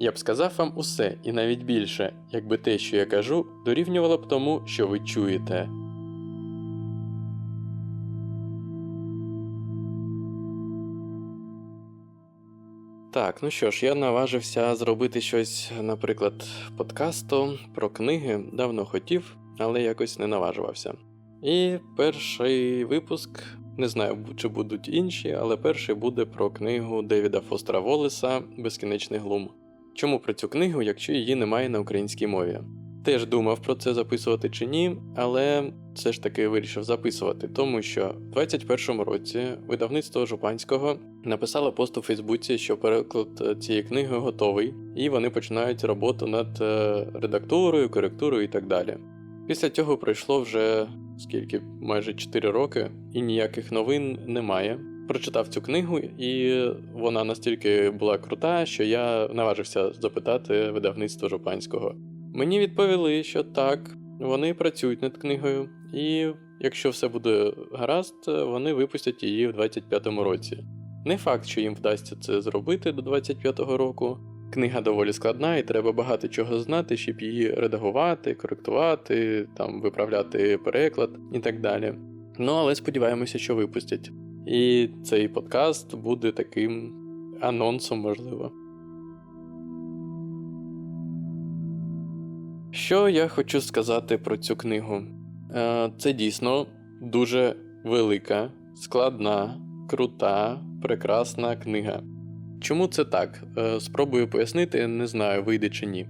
Я б сказав вам усе і навіть більше, якби те, що я кажу, дорівнювало б тому, що ви чуєте. Так, ну що ж, я наважився зробити щось, наприклад, подкасту про книги. Давно хотів, але якось не наважувався. І перший випуск, не знаю, чи будуть інші, але перший буде про книгу Девіда Фостера Волеса Безкінечний глум. Чому про цю книгу, якщо її немає на українській мові? Теж думав про це записувати чи ні, але все ж таки вирішив записувати, тому що в 21-му році видавництво Жупанського написало пост у Фейсбуці, що переклад цієї книги готовий, і вони починають роботу над е, редактурою, коректурою і так далі. Після цього пройшло вже скільки, майже 4 роки, і ніяких новин немає. Прочитав цю книгу, і вона настільки була крута, що я наважився запитати видавництво Жупанського. Мені відповіли, що так, вони працюють над книгою, і якщо все буде гаразд, вони випустять її в 25-му році. Не факт, що їм вдасться це зробити до 25-го року. Книга доволі складна, і треба багато чого знати, щоб її редагувати, коректувати, там виправляти переклад і так далі. Ну але сподіваємося, що випустять. І цей подкаст буде таким анонсом, можливо. Що я хочу сказати про цю книгу? Е, Це дійсно дуже велика, складна, крута, прекрасна книга. Чому це так? Е, Спробую пояснити, не знаю, вийде чи ні.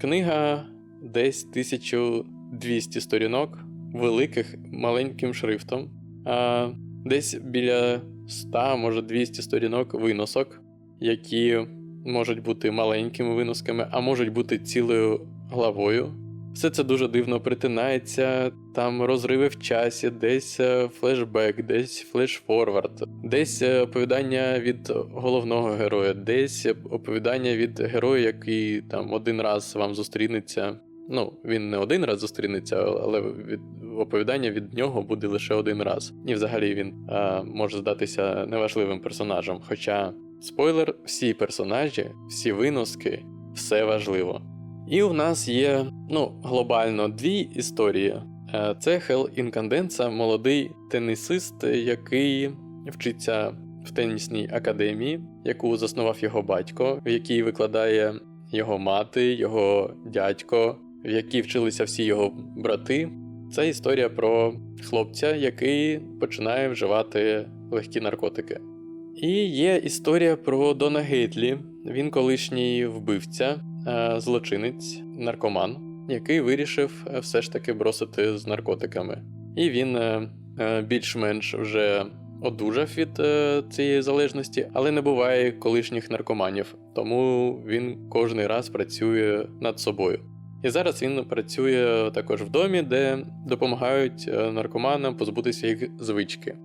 Книга десь 1200 сторінок, великих маленьким шрифтом, а десь біля 100, може 200 сторінок виносок, які можуть бути маленькими виносками, а можуть бути цілою главою. Все це дуже дивно притинається, там розриви в часі, десь е, флешбек, десь флешфорвард, десь е, оповідання від головного героя, десь оповідання від героя, який там один раз вам зустрінеться. Ну, він не один раз зустрінеться, але від оповідання від нього буде лише один раз. І взагалі він е, може здатися неважливим персонажем. Хоча, спойлер, всі персонажі, всі виноски, все важливо. І у нас є ну, глобально дві історії. Е, Це Хел Інканденса, молодий тенісист, який вчиться в тенісній академії, яку заснував його батько, в якій викладає його мати, його дядько, в якій вчилися всі його брати. Це історія про хлопця, який починає вживати легкі наркотики. І є історія про Дона Гейтлі. Він колишній вбивця, е, злочинець, наркоман, який вирішив е, все ж таки бросити з наркотиками. І він е, більш-менш вже одужав від цієї залежності, але не буває колишніх наркоманів, тому він кожний раз працює над собою. І зараз він працює також в домі, де допомагають е, наркоманам позбутися їх звички.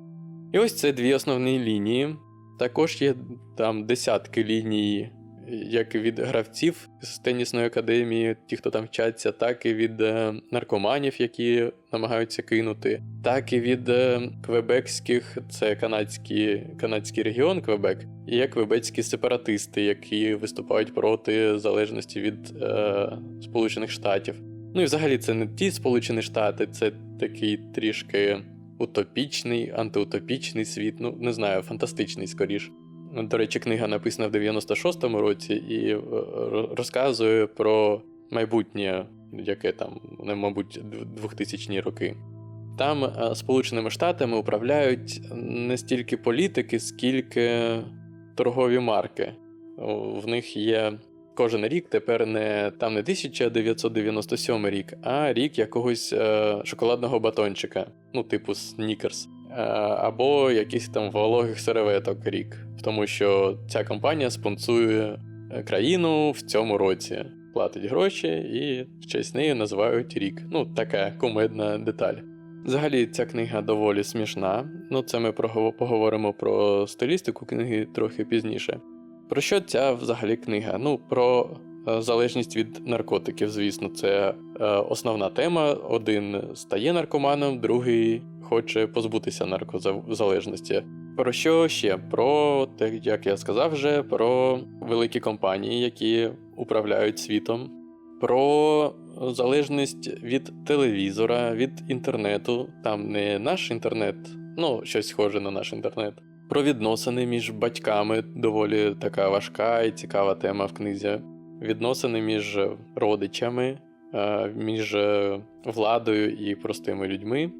І ось це дві основні лінії. Також є там десятки ліній, як від гравців з тенісної академії, ті, хто там вчаться, так і від е, наркоманів, які намагаються кинути, так і від е, квебекських, це канадський, канадський регіон Квебек, і є квебецькі сепаратисти, які виступають проти залежності від е, Сполучених Штатів. Ну і взагалі це не ті Сполучені Штати, це такий трішки утопічний, антиутопічний світ, ну не знаю, фантастичний скоріш. До речі, книга написана в 96-му році і е, розказує про майбутнє, яке там, ну, мабуть, 2000-ні роки. Там е, Сполученими Штатами управляють не стільки політики, скільки торгові марки. В них є кожен рік тепер не там не 1997 рік, а рік якогось е, шоколадного батончика, ну, типу Snickers. Е, або якийсь там вологих серветок рік, тому що ця компанія спонсує е, країну в цьому році, платить гроші і в честь неї називають рік. Ну, така кумедна деталь. Взагалі, ця книга доволі смішна, ну це ми поговоримо про стилістику книги трохи пізніше. Про що ця взагалі книга? Ну, про залежність від наркотиків, звісно, це основна тема. Один стає наркоманом, другий хоче позбутися наркозалежності. Про що ще? Про те, як я сказав вже, про великі компанії, які управляють світом, про залежність від телевізора, від інтернету. Там не наш інтернет, ну, щось схоже на наш інтернет. Про відносини між батьками доволі така важка і цікава тема в книзі. Відносини між родичами, е, між е, владою і простими людьми.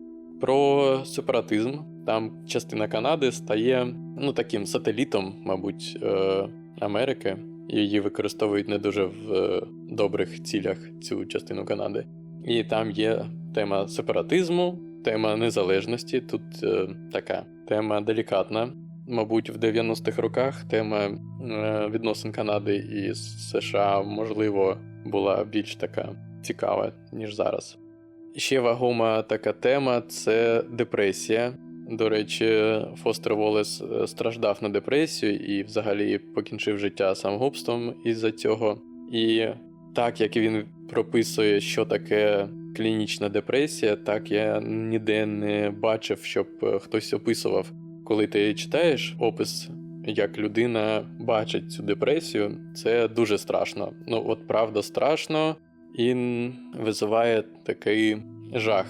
Про сепаратизм. Там частина Канади стає ну, таким сателітом, мабуть, е, Америки. Її використовують не дуже в е, добрих цілях цю частину Канади. І там є тема сепаратизму, тема незалежності. Тут е, така тема делікатна. Мабуть, в 90-х роках тема е, відносин Канади і США, можливо, була більш така цікава, ніж зараз. Ще вагома така тема це депресія. До речі, Фостер Волес е, страждав на депресію і взагалі покінчив життя самогубством із-за цього. І так як він прописує, що таке клінічна депресія, так я ніде не бачив, щоб е, хтось описував. Коли ти читаєш опис, як людина бачить цю депресію, це дуже страшно. Ну, от правда, страшно і визиває такий жах,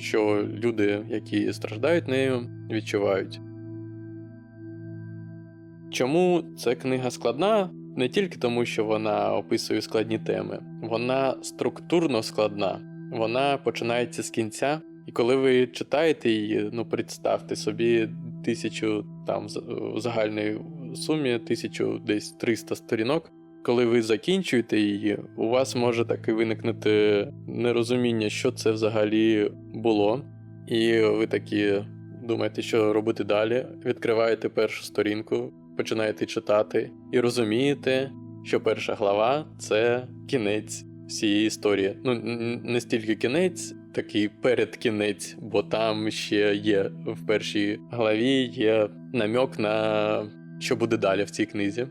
що люди, які страждають нею, відчувають. Чому ця книга складна? Не тільки тому, що вона описує складні теми, вона структурно складна. Вона починається з кінця, і коли ви читаєте її, ну представте собі тисячу там з- в загальній сумі, тисячу десь 300 сторінок. Коли ви закінчуєте її, у вас може таки виникнути нерозуміння, що це взагалі було. І ви такі думаєте, що робити далі. Відкриваєте першу сторінку, починаєте читати і розумієте, що перша глава це кінець всієї історії. Ну, не стільки кінець, такий передкінець, бо там ще є в першій главі є намьок на що буде далі в цій книзі.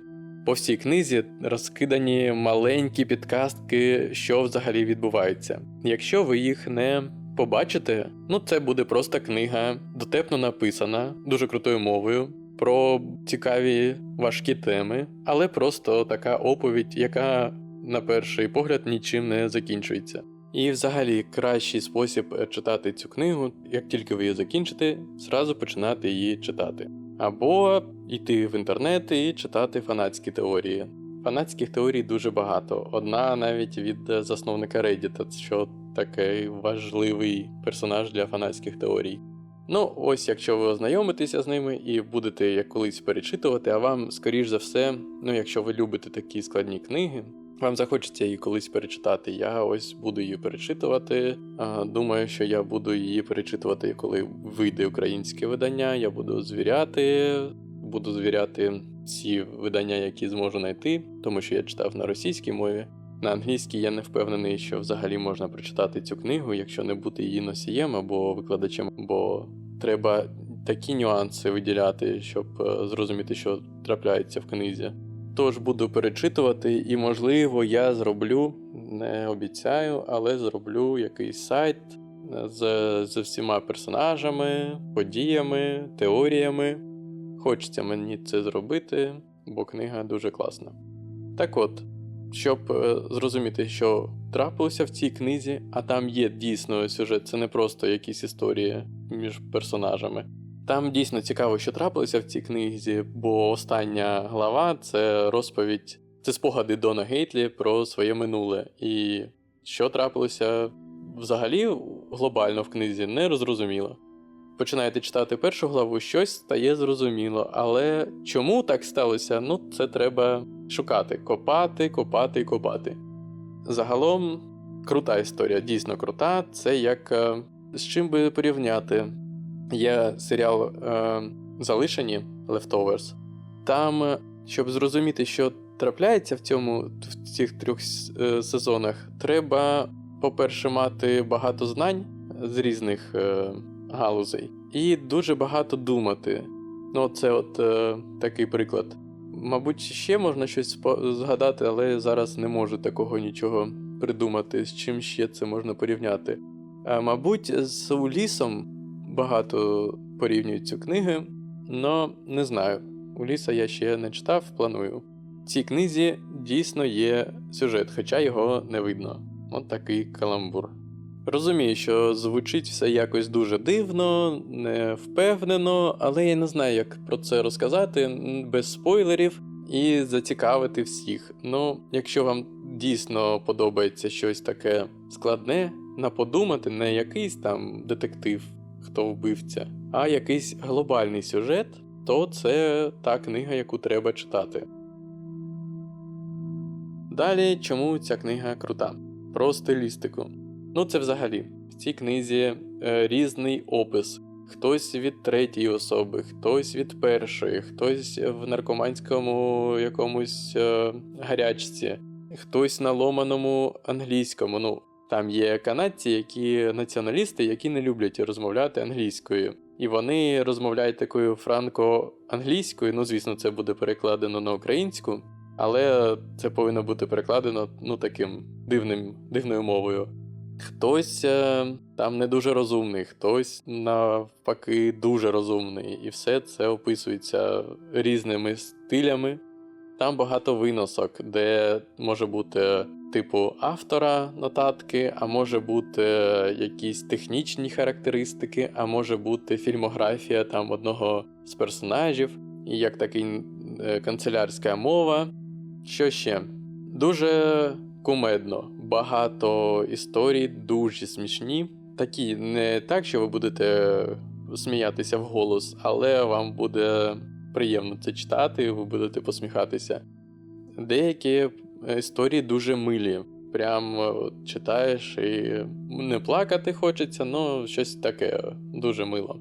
По всій книзі розкидані маленькі підказки, що взагалі відбувається. Якщо ви їх не побачите, ну це буде просто книга, дотепно написана, дуже крутою мовою, про цікаві важкі теми, але просто така оповідь, яка на перший погляд нічим не закінчується. І взагалі кращий спосіб е, читати цю книгу, як тільки ви її закінчите, зразу починати її читати. Або йти в інтернет і читати фанатські теорії. Фанатських теорій дуже багато. Одна навіть від е, засновника Reddit, що такий важливий персонаж для фанатських теорій. Ну, ось якщо ви ознайомитеся з ними і будете як колись перечитувати, а вам, скоріш за все, ну якщо ви любите такі складні книги, вам захочеться її колись перечитати. Я ось буду її перечитувати. Думаю, що я буду її перечитувати, коли вийде українське видання. Я буду звіряти, буду звіряти ці видання, які зможу знайти, тому що я читав на російській мові. На англійській я не впевнений, що взагалі можна прочитати цю книгу, якщо не бути її носієм або викладачем, бо треба такі нюанси виділяти, щоб е, зрозуміти, що трапляється в книзі. Тож буду перечитувати, і, можливо, я зроблю, не обіцяю, але зроблю якийсь сайт з, з всіма персонажами, подіями, теоріями. Хочеться мені це зробити, бо книга дуже класна. Так от, щоб е, зрозуміти, що трапилося в цій книзі, а там є дійсно сюжет, це не просто якісь історії між персонажами. Там дійсно цікаво, що трапилося в цій книзі, бо остання глава це розповідь, це спогади Дона Гейтлі про своє минуле. І що трапилося взагалі глобально в книзі, не розрозуміло. Починаєте читати першу главу, щось стає зрозуміло, але чому так сталося? Ну, це треба шукати, копати, копати і копати. Загалом, крута історія, дійсно крута. Це як е, з чим би порівняти. Є серіал е, Залишені Leftovers. Там, е, щоб зрозуміти, що трапляється в цьому в цих трьох е, сезонах, треба, по-перше, мати багато знань з різних е, галузей, і дуже багато думати. Ну, це от е, такий приклад. Мабуть, ще можна щось згадати, але зараз не можу такого нічого придумати, з чим ще це можна порівняти. А, мабуть, з Улісом багато порівнюють цю книгу, но не знаю. У ліса я ще не читав, планую. В цій книзі дійсно є сюжет, хоча його не видно. От такий каламбур. Розумію, що звучить все якось дуже дивно, невпевнено, але я не знаю, як про це розказати без спойлерів і зацікавити всіх. Ну, якщо вам дійсно подобається щось таке складне, на подумати не якийсь там детектив, хто вбивця, а якийсь глобальний сюжет, то це та книга, яку треба читати. Далі, чому ця книга крута? Про стилістику. Ну, це взагалі. В цій книзі е, різний опис. Хтось від третьої особи, хтось від першої, хтось в наркоманському якомусь е, гарячці, хтось на ломаному англійському. Ну, там є канадці, які націоналісти, які не люблять розмовляти англійською. І вони розмовляють такою франко-англійською. Ну, звісно, це буде перекладено на українську, але це повинно бути перекладено ну, таким дивним, дивною мовою. Хтось е, там не дуже розумний, хтось навпаки дуже розумний, і все це описується різними стилями. Там багато виносок, де може бути типу автора нотатки, а може бути якісь технічні характеристики, а може бути фільмографія там одного з персонажів, і як такий е, канцелярська мова. Що ще? Дуже кумедно. Багато історій, дуже смішні. Такі не так, що ви будете сміятися вголос, але вам буде приємно це читати, ви будете посміхатися. Деякі історії дуже милі. Прям от, читаєш і не плакати хочеться, але щось таке дуже мило.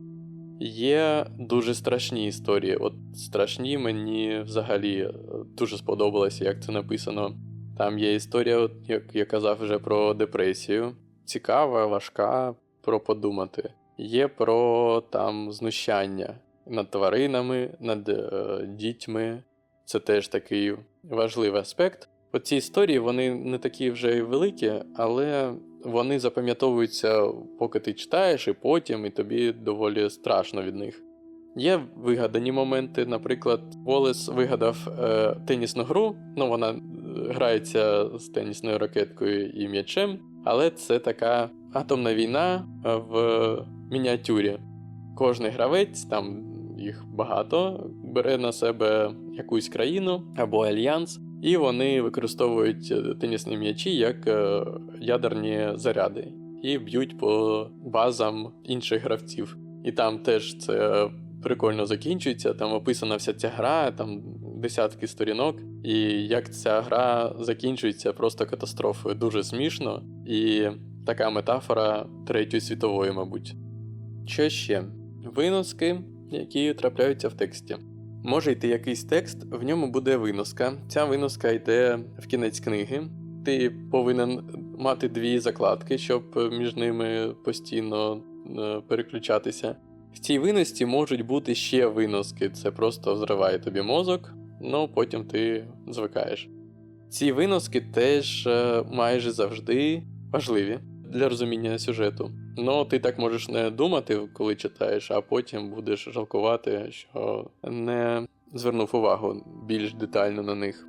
Є дуже страшні історії. От страшні мені взагалі е, дуже сподобалося, як це написано. Там є історія, от, як я казав вже про депресію. Цікава, важка, про подумати. Є про там знущання над тваринами, над е, дітьми. Це теж такий важливий аспект. Оці історії вони не такі вже й великі, але вони запам'ятовуються, поки ти читаєш, і потім, і тобі доволі страшно від них. Є вигадані моменти, наприклад, Волес вигадав е, тенісну гру, ну вона е, грається з тенісною ракеткою і м'ячем, але це така атомна війна в мініатюрі. Кожний гравець, там їх багато, бере на себе якусь країну або альянс, і вони використовують е, тенісні м'ячі як е, ядерні заряди і б'ють по базам інших гравців. І там теж це прикольно закінчується. Там описана вся ця гра, там десятки сторінок. І як ця гра закінчується просто катастрофою. Дуже смішно. І така метафора Третьої світової, мабуть. Що ще? Виноски, які трапляються в тексті. Може йти якийсь текст, в ньому буде виноска. Ця виноска йде в кінець книги. Ти повинен мати дві закладки, щоб між ними постійно е, переключатися. В цій виності можуть бути ще виноски, це просто зриває тобі мозок, ну потім ти звикаєш. Ці виноски теж е, майже завжди важливі для розуміння сюжету. Ну, ти так можеш не думати, коли читаєш, а потім будеш жалкувати, що не звернув увагу більш детально на них.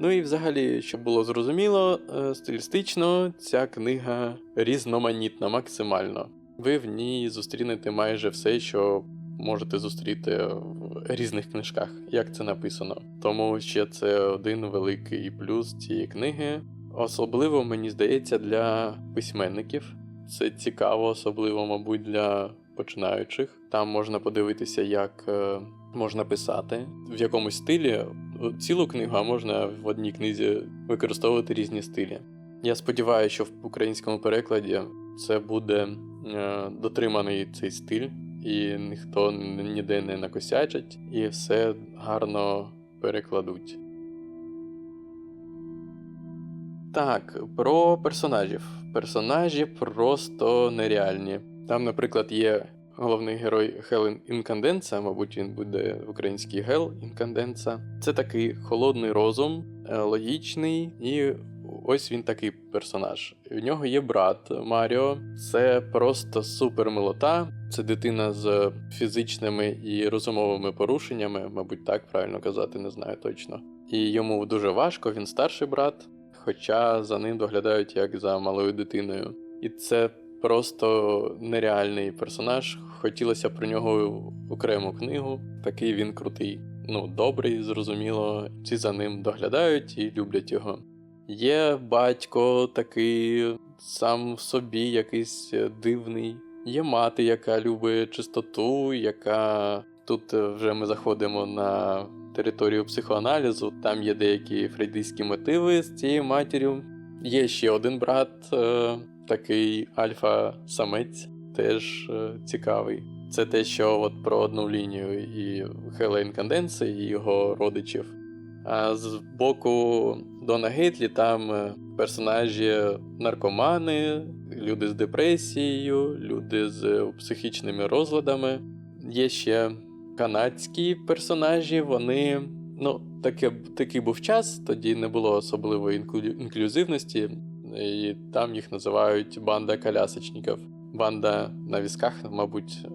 Ну і взагалі, щоб було зрозуміло, е, стилістично ця книга різноманітна максимально. Ви в ній зустрінете майже все, що можете зустріти в різних книжках, як це написано. Тому ще це один великий плюс цієї книги. Особливо, мені здається, для письменників. Це цікаво, особливо, мабуть, для починаючих. Там можна подивитися, як е, можна писати, в якомусь стилі. Цілу книгу а можна в одній книзі використовувати різні стилі. Я сподіваюся, що в українському перекладі це буде е, дотриманий цей стиль, і ніхто ніде не накосячить, і все гарно перекладуть. Так, про персонажів. Персонажі просто нереальні. Там, наприклад, є головний герой Хелен Інканденса, мабуть, він буде в українській Гел Інканденса. Це такий холодний розум, е, логічний і ось він такий персонаж. У нього є брат Маріо, це просто супер милота. Це дитина з фізичними і розумовими порушеннями, мабуть, так правильно казати, не знаю точно. І йому дуже важко, він старший брат, хоча за ним доглядають як за малою дитиною. І це просто нереальний персонаж. Хотілося про нього окрему книгу. Такий він крутий. Ну, добрий, зрозуміло. Всі за ним доглядають і люблять його. Є батько такий сам в собі якийсь дивний. Є мати, яка любить чистоту, яка тут вже ми заходимо на територію психоаналізу. Там є деякі фрейдистські мотиви з цією матір'ю. Є ще один брат, е, такий альфа-самець, теж е, цікавий. Це те, що от про одну лінію і Хелен Канденси, і його родичів. А з боку Дона Гейтлі там е, персонажі наркомани, люди з депресією, люди з психічними розладами. Є ще канадські персонажі, вони. Ну, таке, такий був час, тоді не було особливої інклю- інклюзивності, і там їх називають банда колясочників. Банда на візках, мабуть, е,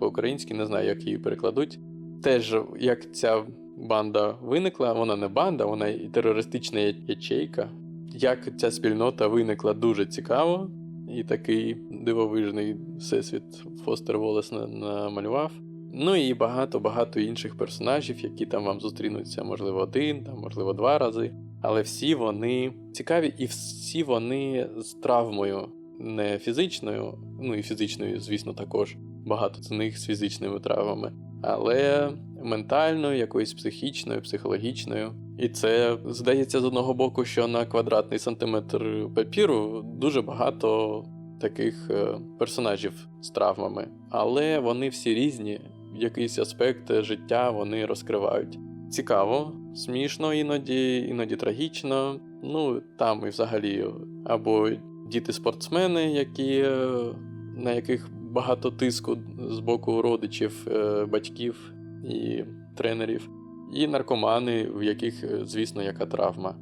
по-українськи, не знаю, як її перекладуть. Теж як ця банда виникла, вона не банда, вона і терористична ячейка. Як ця спільнота виникла дуже цікаво, і такий дивовижний всесвіт Фостер Волес на- намалював. Ну і багато-багато інших персонажів, які там вам зустрінуться, можливо, один, там, можливо, два рази. Але всі вони цікаві, і всі вони з травмою, не фізичною, ну і фізичною, звісно, також багато з них з фізичними травмами, але ментальною, якоюсь психічною, психологічною. І це здається з одного боку, що на квадратний сантиметр папіру дуже багато таких е, персонажів з травмами, але вони всі різні, якийсь аспект життя вони розкривають. Цікаво, смішно іноді, іноді трагічно. Ну там і взагалі або діти-спортсмени, які, е, на яких багато тиску з боку родичів, е, батьків і тренерів, і наркомани, в яких, е, звісно, яка травма.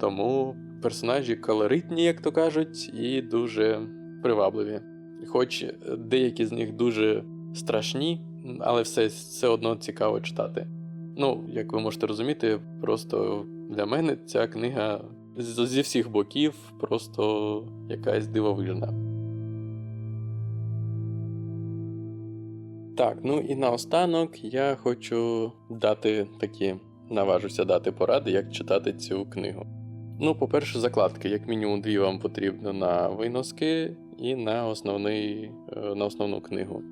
Тому персонажі колоритні, як то кажуть, і дуже привабливі. Хоч деякі з них дуже страшні, але все, все одно цікаво читати. Ну, як ви можете розуміти, просто для мене ця книга зі всіх боків просто якась дивовижна. Так, ну і наостанок я хочу дати такі, наважуся дати поради, як читати цю книгу. Ну, по-перше, закладки, як мінімум дві вам потрібно на виноски і на, основний, е, на основну книгу.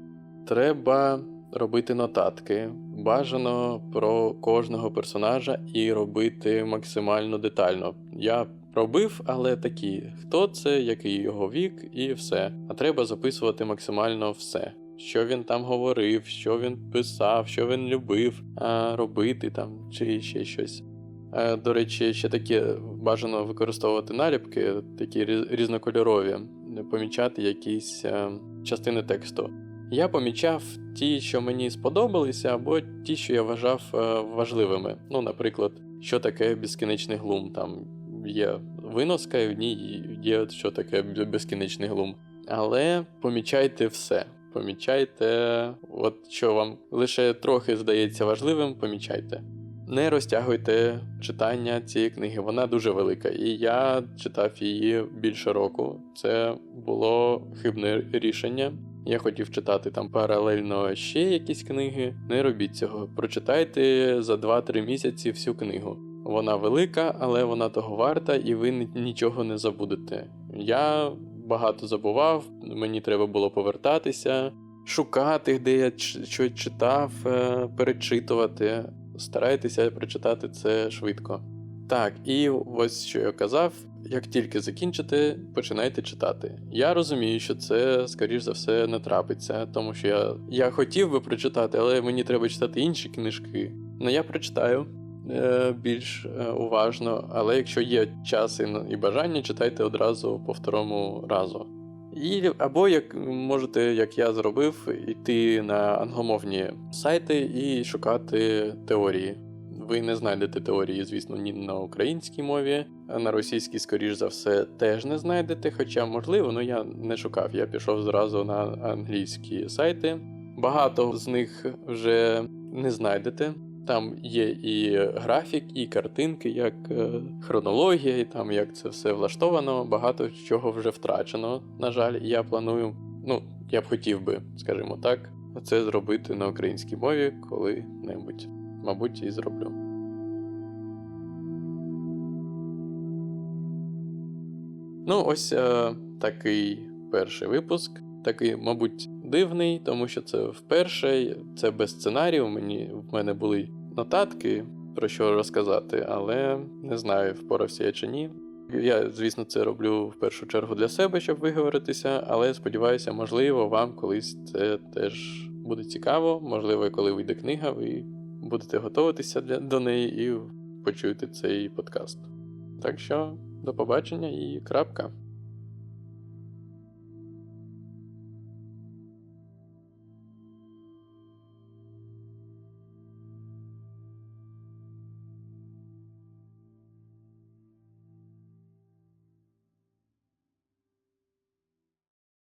Треба робити нотатки, бажано про кожного персонажа і робити максимально детально. Я робив, але такі, хто це, який його вік, і все. А треба записувати максимально все. Що він там говорив, що він писав, що він любив а, робити там, чи ще щось. Е, До речі, ще таке бажано використовувати наліпки, такі різ- різнокольорові, помічати якісь е, частини тексту. Я помічав ті, що мені сподобалися, або ті, що я вважав е, важливими. Ну, наприклад, що таке безкінечний глум. Там є виноска, і в ній є, що таке безкінечний глум. Але помічайте все. Помічайте, от що вам лише трохи здається важливим, помічайте. Не розтягуйте читання цієї книги, вона дуже велика, і я читав її більше року. Це було хибне рішення. Я хотів читати там паралельно ще якісь книги. Не робіть цього. Прочитайте за 2-3 місяці всю книгу. Вона велика, але вона того варта, і ви нічого не забудете. Я багато забував, мені треба було повертатися, шукати, де я щось читав, е, перечитувати. Старайтеся прочитати це швидко. Так, і ось що я казав: як тільки закінчите, починайте читати. Я розумію, що це, скоріш за все, не трапиться, тому що я, я хотів би прочитати, але мені треба читати інші книжки. Ну я прочитаю е, більш е, уважно, але якщо є час і, і бажання, читайте одразу по второму разу. І, або як можете, як я зробив, йти на англомовні сайти і шукати теорії. Ви не знайдете теорії, звісно, ні на українській мові, а на російській, скоріш за все, теж не знайдете. Хоча, можливо, ну я не шукав, я пішов зразу на англійські сайти. Багато з них вже не знайдете. Там є і графік, і картинки, як е, хронологія, і там як це все влаштовано. Багато чого вже втрачено. На жаль, я планую, ну, я б хотів би, скажімо так, це зробити на українській мові коли-небудь. Мабуть, і зроблю. Ну, ось е, такий перший випуск. Такий, мабуть, дивний, тому що це вперше, це без сценарію. Мені, в мене були нотатки, про що розказати, але не знаю, впорався я чи ні. Я, звісно, це роблю в першу чергу для себе, щоб виговоритися, але сподіваюся, можливо, вам колись це теж буде цікаво. Можливо, коли вийде книга, ви будете готуватися для, до неї і почуєте цей подкаст. Так що, до побачення і крапка.